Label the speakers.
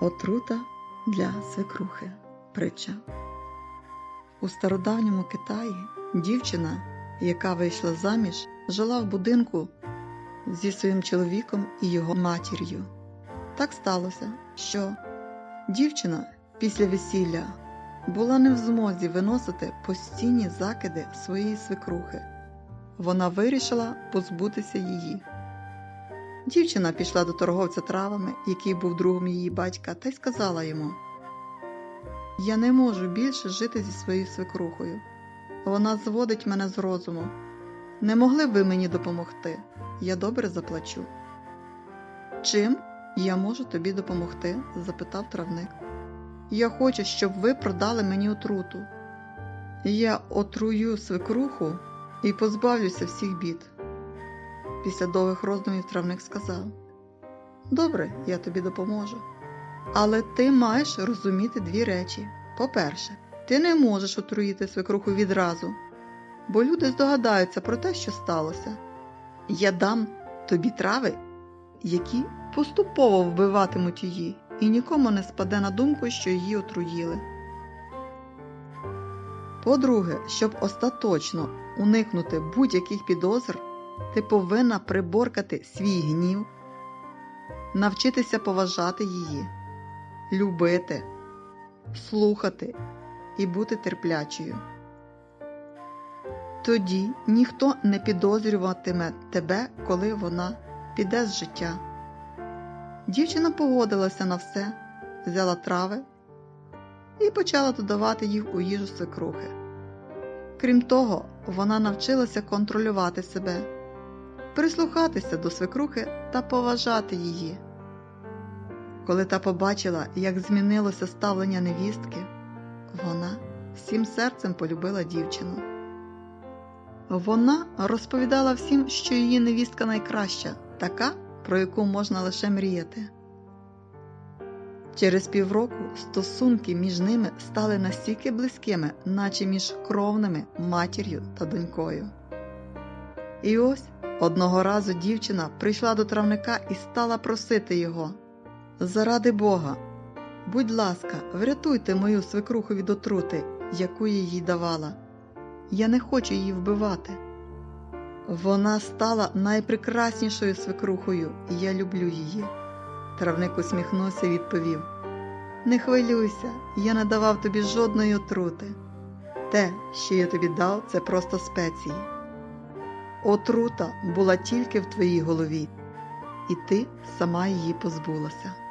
Speaker 1: Отрута для свекрухи. Притча. У стародавньому Китаї дівчина, яка вийшла заміж, жила в будинку зі своїм чоловіком і його матір'ю. Так сталося, що дівчина після весілля була не в змозі виносити постійні закиди своєї свекрухи. Вона вирішила позбутися її. Дівчина пішла до торговця травами, який був другом її батька, та й сказала йому: Я не можу більше жити зі своєю свекрухою. Вона зводить мене з розуму. Не могли б ви мені допомогти? Я добре заплачу. Чим я можу тобі допомогти? запитав травник. Я хочу, щоб ви продали мені отруту. Я отрую свекруху і позбавлюся всіх бід. Після довгих роздумів травник сказав: Добре, я тобі допоможу. Але ти маєш розуміти дві речі. По-перше, ти не можеш отруїти свекруху відразу, бо люди здогадаються про те, що сталося. Я дам тобі трави, які поступово вбиватимуть її, і нікому не спаде на думку, що її отруїли. По-друге, щоб остаточно уникнути будь-яких підозр, ти повинна приборкати свій гнів, навчитися поважати її, любити, слухати і бути терплячою. Тоді ніхто не підозрюватиме тебе, коли вона піде з життя. Дівчина погодилася на все, взяла трави і почала додавати їх у їжу свекрухи. Крім того, вона навчилася контролювати себе, прислухатися до свекрухи та поважати її. Коли та побачила, як змінилося ставлення невістки, вона всім серцем полюбила дівчину. Вона розповідала всім, що її невістка найкраща, така, про яку можна лише мріяти. Через півроку стосунки між ними стали настільки близькими, наче між кровними матір'ю та донькою. І ось одного разу дівчина прийшла до травника і стала просити його Заради Бога, будь ласка, врятуйте мою свекруху від отрути, яку я їй давала. Я не хочу її вбивати. Вона стала найпрекраснішою свекрухою, і я люблю її. Травник усміхнувся і відповів: Не хвилюйся, я не давав тобі жодної отрути. Те, що я тобі дав, це просто спеції. Отрута була тільки в твоїй голові, і ти сама її позбулася.